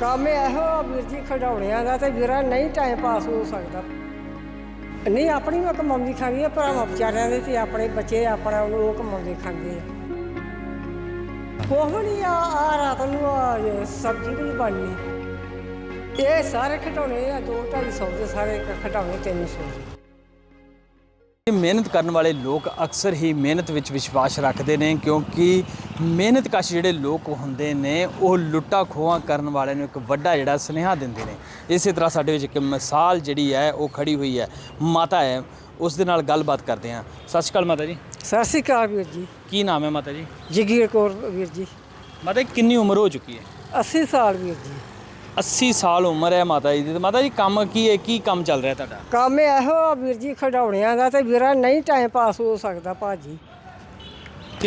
ਕੰਮ ਇਹੋ ਆ ਵੀਰ ਜੀ ਖਡਾਉਣਿਆਂ ਦਾ ਤੇ ਵੀਰਾ ਨਹੀਂ ਟਾਈਮ ਪਾਸ ਹੋ ਸਕਦਾ। ਨਹੀਂ, ਆਪਣੀ ਵੀ ਕਮਾਉਂਦੀ ਖਾਂਦੀ ਆ, ਭਰਾਵਾਂ ਵਿਚਾਰਿਆਂ ਦੇ ਤੇ ਆਪਣੇ ਬੱਚੇ ਆਪਣਾ ਉਹ ਕਮਾਉਂਦੇ ਖਾਂਦੇ ਆ। ਕੋਹ ਨਹੀਂ ਆ ਆ ਰਾਤ ਨੂੰ ਆ ਸਬਜ਼ੀ ਵੀ ਨਹੀਂ ਬਣਨੀ। ਇਹ ਸਾਰੇ ਖਡਾਉਣੇ ਆ, ਦੋ ਢਾਈ ਸੌ ਦੇ ਸਾਰੇ ਖਡਾਉਣੇ 300 ਦੇ। ਮਿਹਨਤ ਕਰਨ ਵਾਲੇ ਲੋਕ ਅਕਸਰ ਹੀ ਮਿਹਨਤ ਵਿੱਚ ਵਿਸ਼ਵਾਸ ਰੱਖਦੇ ਨੇ, ਕਿਉਂਕਿ ਮਿਹਨਤ ਕਸ਼ ਜਿਹੜੇ ਲੋਕ ਹੁੰਦੇ ਨੇ ਉਹ ਲੁੱਟਾ ਖੋਹਾਂ ਕਰਨ ਵਾਲਿਆਂ ਨੂੰ ਇੱਕ ਵੱਡਾ ਜਿਹੜਾ ਸੁਨੇਹਾ ਦਿੰਦੇ ਨੇ। ਇਸੇ ਤਰ੍ਹਾਂ ਸਾਡੇ ਵਿੱਚ ਇੱਕ ਮਿਸਾਲ ਜਿਹੜੀ ਹੈ ਉਹ ਖੜੀ ਹੋਈ ਹੈ। ਮਾਤਾ ਹੈ ਉਸ ਦੇ ਨਾਲ ਗੱਲਬਾਤ ਕਰਦੇ ਹਾਂ। ਸਤਿ ਸ਼੍ਰੀ ਅਕਾਲ ਮਾਤਾ ਜੀ। ਸਤਿ ਸ਼੍ਰੀ ਅਕਾਲ ਵੀਰ ਜੀ। ਕੀ ਨਾਮ ਹੈ ਮਾਤਾ ਜੀ? ਜਗੀਰ ਕੌਰ ਵੀਰ ਜੀ। ਮਾਤਾ ਜੀ ਕਿੰਨੀ ਉਮਰ ਹੋ ਚੁੱਕੀ ਹੈ? 80 ਸਾਲ ਵੀਰ ਜੀ। 80 ਸਾਲ ਉਮਰ ਹੈ ਮਾਤਾ ਜੀ ਦੀ। ਤੇ ਮਾਤਾ ਜੀ ਕੰਮ ਕੀ ਹੈ? ਕੀ ਕੰਮ ਚੱਲ ਰਿਹਾ ਤੁਹਾਡਾ? ਕੰਮ ਇਹੋ ਆ ਵੀਰ ਜੀ ਖਡਾਉਣਿਆਂ ਦਾ ਤੇ ਵੀਰਾ ਨਹੀਂ ਟਾਈਮ ਪਾਸ ਹੋ ਸਕਦਾ ਭਾਜੀ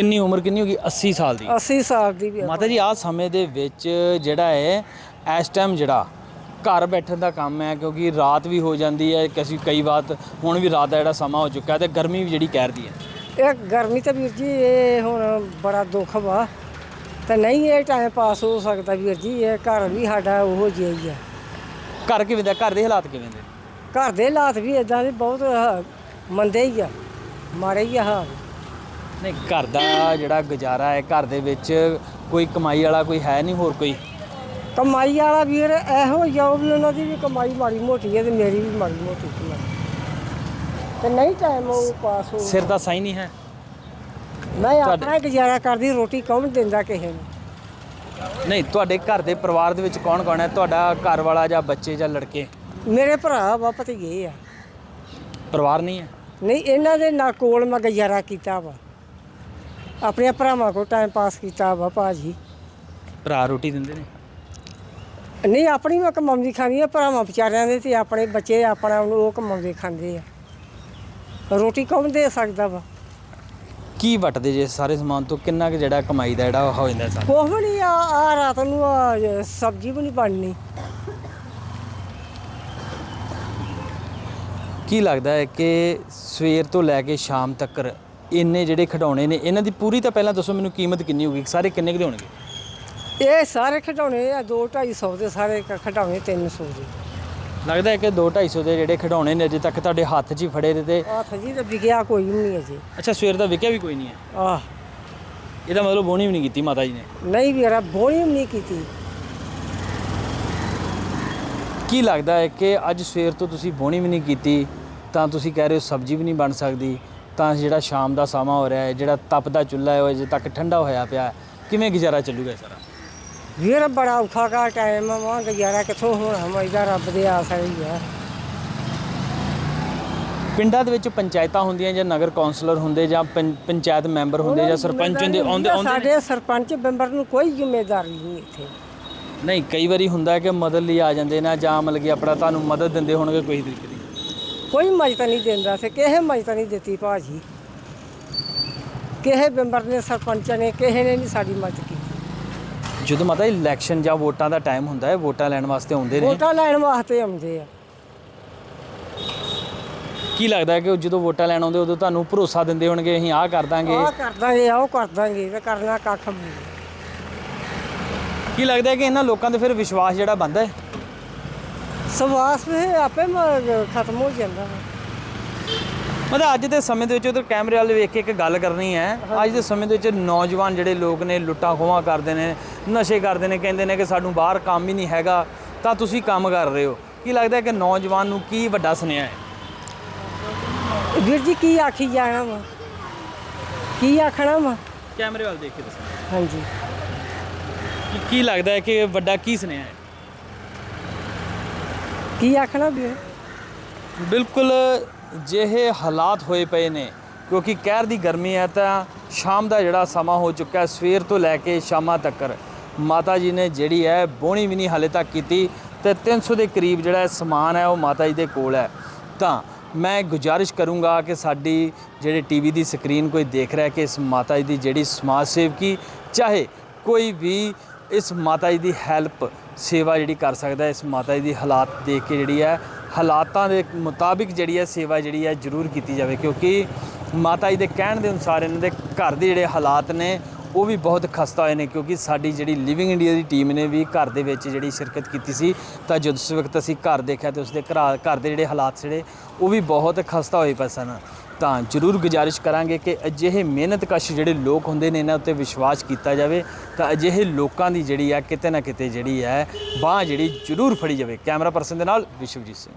ਕਿੰਨੀ ਉਮਰ ਕਿੰਨੀ ਹੋ ਗਈ 80 ਸਾਲ ਦੀ। 80 ਸਾਲ ਦੀ ਵੀ ਆ। ਮਾਤਾ ਜੀ ਆਹ ਸਮੇਂ ਦੇ ਵਿੱਚ ਜਿਹੜਾ ਹੈ ਇਸ ਟਾਈਮ ਜਿਹੜਾ ਘਰ ਬੈਠਣ ਦਾ ਕੰਮ ਹੈ ਕਿਉਂਕਿ ਰਾਤ ਵੀ ਹੋ ਜਾਂਦੀ ਹੈ ਕਿਸੇ ਕਈ ਵਾਰ ਹੁਣ ਵੀ ਰਾਤ ਦਾ ਜਿਹੜਾ ਸਮਾਂ ਹੋ ਚੁੱਕਾ ਹੈ ਤੇ ਗਰਮੀ ਵੀ ਜਿਹੜੀ ਕਹਿਰਦੀ ਹੈ। ਇਹ ਗਰਮੀ ਤੇ ਵੀਰ ਜੀ ਇਹ ਹੁਣ ਬੜਾ ਦੁੱਖ ਵਾ। ਤੇ ਨਹੀਂ ਇਹ ਟਾਈਮ ਪਾਸ ਹੋ ਸਕਦਾ ਵੀਰ ਜੀ ਇਹ ਘਰ ਵੀ ਸਾਡਾ ਉਹੋ ਜਿਹਾ ਹੀ ਆ। ਘਰ ਕਿਵੇਂ ਦਾ? ਘਰ ਦੇ ਹਾਲਾਤ ਕਿਵੇਂ ਦੇ? ਘਰ ਦੇ ਹਾਲਾਤ ਵੀ ਇਦਾਂ ਦੇ ਬਹੁਤ ਮੰਦੇ ਹੀ ਆ ਮਾਰੇ ਹੀ ਆ ਹਾਲ। ਨਹੀਂ ਘਰ ਦਾ ਜਿਹੜਾ ਗੁਜ਼ਾਰਾ ਹੈ ਘਰ ਦੇ ਵਿੱਚ ਕੋਈ ਕਮਾਈ ਵਾਲਾ ਕੋਈ ਹੈ ਨਹੀਂ ਹੋਰ ਕੋਈ? ਕਮਾਈ ਵਾਲਾ ਵੀਰ ਇਹੋ ਉਹ ਵੀ ਉਹਨਾਂ ਦੀ ਵੀ ਕਮਾਈ ਮਾੜੀ ਮੋਟੀ ਹੈ ਤੇ ਮੇਰੀ ਵੀ ਮਾੜੀ ਮੋਟੀ ਕਮਾਈ ਤੇ ਨਹੀਂ ਟਾਈਮ ਉਹ ਪਾਸ ਹੋ ਸਿਰ ਦਾ ਸਾਈ ਨਹੀਂ ਹੈ? ਮੈਂ ਆਪਣਾ ਗੁਜ਼ਾਰਾ ਕਰਦੀ ਰੋਟੀ ਕੌਣ ਦਿੰਦਾ ਕਿਸੇ ਨੂੰ? ਨਹੀਂ ਤੁਹਾਡੇ ਘਰ ਦੇ ਪਰਿਵਾਰ ਦੇ ਵਿੱਚ ਕੌਣ ਕੌਣ ਹੈ? ਤੁਹਾਡਾ ਘਰ ਵਾਲਾ ਜਾਂ ਬੱਚੇ ਜਾਂ ਲੜਕੇ? ਮੇਰੇ ਭਰਾ ਵਾ ਭਤੀਜੇ ਆ। ਪਰਿਵਾਰ ਨਹੀਂ ਹੈ? ਨਹੀਂ ਇਹਨਾਂ ਦੇ ਨਾਲ ਕੋਲ ਮੈਂ ਗੁਜ਼ਾਰਾ ਕੀਤਾ ਵਾ। ਆਪਣੇ ਭਰਾਵਾਂ ਕੋਲ ਟਾਈਮ ਪਾਸ ਕੀਤਾ ਵਾ ਭਾਜੀ। ਭਰਾ ਰੋਟੀ ਦਿੰਦੇ ਨੇ? ਨਹੀਂ ਆਪਣੀ ਮੈਂ ਕਮਾਉਂਦੀ ਖਾਂਦੀ ਆ ਭਰਾਵਾਂ ਵਿਚਾਰਿਆਂ ਦੇ ਤੇ ਆਪਣੇ ਬੱਚੇ ਆਪਣਾ ਉਹ ਕਮਾਉਂਦੇ ਖਾਂਦੇ ਆ। ਰੋਟੀ ਕੌਣ ਦੇ ਸਕਦਾ ਵਾ? ਕੀ ਵਟਦੇ ਜੇ ਸਾਰੇ ਸਮਾਨ ਤੋਂ? ਕਿੰਨਾ ਕੁ ਜਿਹੜਾ ਕਮਾਈ ਦਾ ਜਿਹੜਾ ਉਹ ਹੋ ਜਾਂਦਾ ਸਾਰਾ? ਕੁਛ ਵੀ ਨਹੀਂ ਆ ਆ ਰਾਤ ਨੂੰ ਆ ਸਬਜ਼ੀ ਵੀ ਨਹੀਂ ਬਣਨੀ। ਕੀ ਲੱਗਦਾ ਹੈ ਕਿ ਸਵੇਰ ਤੋਂ ਲੈ ਕੇ ਸ਼ਾਮ ਤੱਕ ਇੰਨੇ ਜਿਹੜੇ ਖਿਡੌਣੇ ਨੇ ਇਹਨਾਂ ਦੀ ਪੂਰੀ ਤਾਂ ਪਹਿਲਾਂ ਦੱਸੋ ਮੈਨੂੰ ਕੀਮਤ ਕਿੰਨੀ ਹੋਊਗੀ? ਸਾਰੇ ਕਿੰਨੇ ਕੁ ਦੇ ਹੋਣਗੇ? ਇਹ ਸਾਰੇ ਖਿਡੌਣੇ ਆ 2 250 ਦੇ ਸਾਰੇ ਕ- ਖਿਡੌਣੇ 300 ਦੇ। ਲੱਗਦਾ ਹੈ ਕਿ 2 250 ਦੇ ਜਿਹੜੇ ਖਿਡੌਣੇ ਨੇ ਅਜੇ ਤੱਕ ਤੁਹਾਡੇ ਹੱਥ 'ਚ ਹੀ ਫੜੇ ਨੇ ਤੇ ਹੱਥ ਜੀ ਤੇ ਵਿਗਿਆ ਕੋਈ ਵੀ ਨਹੀਂ ਅਜੇ। ਅੱਛਾ ਸਵੇਰ ਦਾ ਵਿਕਿਆ ਵੀ ਕੋਈ ਨਹੀਂ ਹੈ? ਆਹ। ਇਹਦਾ ਮਤਲਬ ਬੋਣੀ ਵੀ ਨਹੀਂ ਕੀਤੀ ਮਾਤਾ ਜੀ ਨੇ? ਨਹੀਂ ਵੀਰਾ ਬੋਣੀ ਵੀ ਨਹੀਂ ਕੀਤੀ। ਕੀ ਲੱਗਦਾ ਹੈ ਕਿ ਅੱਜ ਸਵੇਰ ਤੋਂ ਤੁਸੀਂ ਬੋਣੀ ਵੀ ਨਹੀਂ ਕੀਤੀ ਤਾਂ ਤੁਸੀਂ ਕਹਿ ਰਹੇ ਹੋ ਸਬਜ਼ੀ ਵੀ ਨਹੀਂ ਬਣ ਸਕਦੀ ਤਾਂ ਜਿਹੜਾ ਸ਼ਾਮ ਦਾ ਸਮਾਂ ਹੋ ਰਿਹਾ ਹੈ ਜਿਹੜਾ ਤਪਦਾ ਚੁੱਲ੍ਹਾ ਹੈ ਉਹ ਅਜੇ ਤੱਕ ਠੰਡਾ ਹੋਇਆ ਪਿਆ ਹੈ। ਕਿਵੇਂ ਗੁਜ਼ਾਰਾ ਚੱਲੂਗਾ ਸਾਰਾ? ਵੀਰ ਬੜਾ ਔਖਾ ਕਾ ਟਾਈਮ ਆ ਗੁਜ਼ਾਰਾ ਕਿੱਥੋਂ ਹੋਣਾ? ਮਜਦਾ ਰੱਬ ਦੇ ਆਸ ਹੀ ਪਿੰਡਾਂ ਦੇ ਵਿੱਚ ਪੰਚਾਇਤਾਂ ਹੁੰਦੀਆਂ ਜਾਂ ਨਗਰ ਕੌਂਸਲਰ ਹੁੰਦੇ ਜਾਂ ਪੰਚਾਇਤ ਮੈਂਬਰ ਹੁੰਦੇ ਜਾਂ ਸਰਪੰਚ ਹੁੰਦੇ ਆਉਂਦੇ ਆਉਂਦੇ? ਸਾਡੇ ਸਰਪੰਚ ਮੈਂਬਰ ਨੂੰ ਕੋਈ ਜ਼ਿੰਮੇਵਾਰੀ ਨਹੀਂ ਇੱਥੇ। ਨਹੀਂ ਕਈ ਵਾਰੀ ਹੁੰਦਾ ਹੈ ਕਿ ਮਦਦ ਲਈ ਆ ਜਾਂਦੇ ਨੇ ਜਾਂ ਮਤਲਬ ਕਿ ਆਪਣਾ ਤੁਹਾਨੂੰ ਮਦਦ ਦਿੰਦੇ ਹੋਣਗੇ ਕੋਈ ਤਰੀਕੇ ਦੀ। ਕੋਈ ਮਜਤ ਨਹੀਂ ਦਿੰਦਾ ਸੀ ਕਿਸੇ ਮਜਤ ਨਹੀਂ ਦਿੱਤੀ ਭਾਜੀ। ਕਿਸੇ ਮੈਂਬਰ ਨੇ ਸਰਪੰਚ ਨੇ ਕਿਸੇ ਨੇ ਨਹੀਂ ਸਾਡੀ ਮਦਦ ਕੀਤੀ। ਜਦੋਂ ਮਤਲਬ ਇਲੈਕਸ਼ਨ ਜਾਂ ਵੋਟਾਂ ਦਾ ਟਾਈਮ ਹੁੰਦਾ ਹੈ ਵੋਟਾਂ ਲੈਣ ਵਾਸਤੇ ਆਉਂਦੇ ਨੇ? ਵੋਟਾਂ ਲੈਣ ਵਾਸਤੇ ਆਉਂਦੇ ਆ। ਕੀ ਲੱਗਦਾ ਹੈ ਕਿ ਜਦੋਂ ਵੋਟਾਂ ਲੈਣ ਆਉਂਦੇ ਉਦੋਂ ਤੁਹਾਨੂੰ ਭਰੋਸਾ ਦਿੰਦੇ ਹੋਣਗੇ ਅਸੀਂ ਆਹ ਕਰ ਦਾਂਗੇ ਆਹ ਕਰ ਦਾਂਗੇ ਆਹ ਕਰ ਦਾਂਗੇ ਤੇ ਕਰਨਾ ਕੱਖ। ਕੀ ਲੱਗਦਾ ਹੈ ਕਿ ਇਹਨਾਂ ਲੋਕਾਂ ਦੇ ਫਿਰ ਵਿਸ਼ਵਾਸ ਜਿਹੜਾ ਬੰਦਾ ਹੈ? ਸਵਾਸ ਵੀ ਆਪੇ ਮ- ਖਤਮ ਹੋ ਜਾਂਦਾ ਵਾ। ਮਤਲਬ ਅੱਜ ਦੇ ਸਮੇਂ ਦੇ ਵਿੱਚ ਉਧਰ ਕੈਮਰੇ ਵਾਲੇ ਵੇਖ ਕੇ ਇੱਕ ਗੱਲ ਕਰਨੀ ਹੈ। ਅੱਜ ਦੇ ਸਮੇਂ ਦੇ ਵਿੱਚ ਨੌਜਵਾਨ ਜਿਹੜੇ ਲੋਕ ਨੇ ਲੁੱਟਾਂ ਖੋਹਾਂ ਕਰਦੇ ਨੇ ਨਸ਼ੇ ਕਰਦੇ ਨੇ ਕਹਿੰਦੇ ਨੇ ਕਿ ਸਾਨੂੰ ਬਾਹਰ ਕੰਮ ਹੀ ਨਹੀਂ ਹੈਗਾ ਤਾਂ ਤੁਸੀਂ ਕੰਮ ਕਰ ਰਹੇ ਹੋ। ਕੀ ਲੱਗਦਾ ਹੈ ਕਿ ਨੌਜਵਾਨ ਨੂੰ ਕੀ ਵੱਡਾ ਸੁਨੇਹਾ ਹੈ? ਵੀਰ ਜੀ ਕੀ ਆਖੀ ਜਾਣਾ ਵਾ? ਕੀ ਆਖਣਾ ਵਾ? ਕੈਮਰੇ ਵੱਲ ਦੇਖ ਕੇ ਦੱਸੋ। ਹਾਂਜੀ। ਕੀ ਕੀ ਲੱਗਦਾ ਹੈ ਕਿ ਵੱਡਾ ਕੀ ਸੁਨੇਹਾ ਹੈ? ਕੀ ਆਖਣਾ ਵੀਰ ਬਿਲਕੁਲ ਜਿਹੇ ਹਾਲਾਤ ਹੋਏ ਪਏ ਨੇ, ਕਿਉਂਕਿ ਕਹਿਰ ਦੀ ਗਰਮੀ ਹੈ ਤਾਂ ਸ਼ਾਮ ਦਾ ਜਿਹੜਾ ਸਮਾਂ ਹੋ ਚੁੱਕਾ ਹੈ, ਸਵੇਰ ਤੋਂ ਲੈ ਕੇ ਸ਼ਾਮਾਂ ਤੱਕ। ਮਾਤਾ ਜੀ ਨੇ ਜਿਹੜੀ ਹੈ, ਬੋਣੀ ਵੀ ਨਹੀਂ ਹਾਲੇ ਤੱਕ ਕੀਤੀ ਤੇ 300 ਦੇ ਕਰੀਬ ਜਿਹੜਾ ਸਮਾਨ ਹੈ, ਉਹ ਮਾਤਾ ਜੀ ਦੇ ਕੋਲ ਹੈ। ਤਾਂ ਮੈਂ ਗੁਜ਼ਾਰਿਸ਼ ਕਰੂੰਗਾ ਕਿ ਸਾਡੀ ਜਿਹੜੇ ਟੀਵੀ ਦੀ ਸਕਰੀਨ ਕੋਈ ਦੇਖ ਰਿਹਾ ਕਿ ਇਸ ਮਾਤਾ ਜੀ ਦੀ ਜਿਹੜੀ ਸਮਾਜ ਸੇਵਕੀ, ਚਾਹੇ ਕੋਈ ਵੀ ਇਸ ਮਾਤਾ ਜੀ ਦੀ ਹੈਲਪ, ਸੇਵਾ ਜਿਹੜੀ ਕਰ ਸਕਦਾ ਇਸ ਮਾਤਾ ਜੀ ਦੀ ਹਾਲਾਤ ਦੇਖ ਕੇ ਜਿਹੜੀ ਹੈ, ਹਾਲਾਤਾਂ ਦੇ ਮੁਤਾਬਿਕ ਜਿਹੜੀ ਹੈ ਸੇਵਾ ਜਿਹੜੀ ਹੈ ਜ਼ਰੂਰ ਕੀਤੀ ਜਾਵੇ, ਕਿਉਂਕਿ ਮਾਤਾ ਜੀ ਦੇ ਕਹਿਣ ਦੇ ਅਨੁਸਾਰ ਇਹਨਾਂ ਦੇ ਘਰ ਦੇ ਜਿਹੜੇ ਹਾਲਾਤ ਨੇ, ਉਹ ਵੀ ਬਹੁਤ ਖਸਤਾ ਹੋਏ ਨੇ, ਕਿਉਂਕਿ ਸਾਡੀ ਜਿਹੜੀ ਲਿਵਿੰਗ ਇੰਡੀਆ ਦੀ ਟੀਮ ਨੇ ਵੀ ਘਰ ਦੇ ਵਿੱਚ ਜਿਹੜੀ ਸ਼ਿਰਕਤ ਕੀਤੀ ਸੀ, ਤਾਂ ਜਦ ਉਸ ਵਕਤ ਅਸੀਂ ਘਰ ਦੇਖਿਆ ਤੇ ਉਸਦੇ ਘਰ ਘਰ ਦੇ ਜਿਹੜੇ ਹਾਲਾਤ ਜਿਹੜੇ ਉਹ ਵੀ ਬਹੁਤ ਖਸਤਾ ਹੋਏ ਪਏ ਸਨ। ਤਾਂ ਜ਼ਰੂਰ ਗੁਜ਼ਾਰਿਸ਼ ਕਰਾਂਗੇ ਕਿ ਅਜਿਹੇ ਮਿਹਨਤਕਸ਼ ਜਿਹੜੇ ਲੋਕ ਹੁੰਦੇ ਨੇ, ਇਹਨਾਂ ਉੱਤੇ ਵਿਸ਼ਵਾਸ ਕੀਤਾ ਜਾਵੇ, ਤਾਂ ਅਜਿਹੇ ਲੋਕਾਂ ਦੀ ਜਿਹੜੀ ਹੈ ਕਿਤੇ ਨਾ ਕਿਤੇ ਜਿਹੜੀ ਹੈ ਬਾਹ ਜਿਹੜੀ ਜ਼ਰੂਰ ਫੜੀ ਜਾਵੇ। ਕੈਮਰਾ ਪਰਸਨ ਦੇ ਨਾਲ ਵਿਸ਼ਵਜੀਤ ਸਿੰਘ।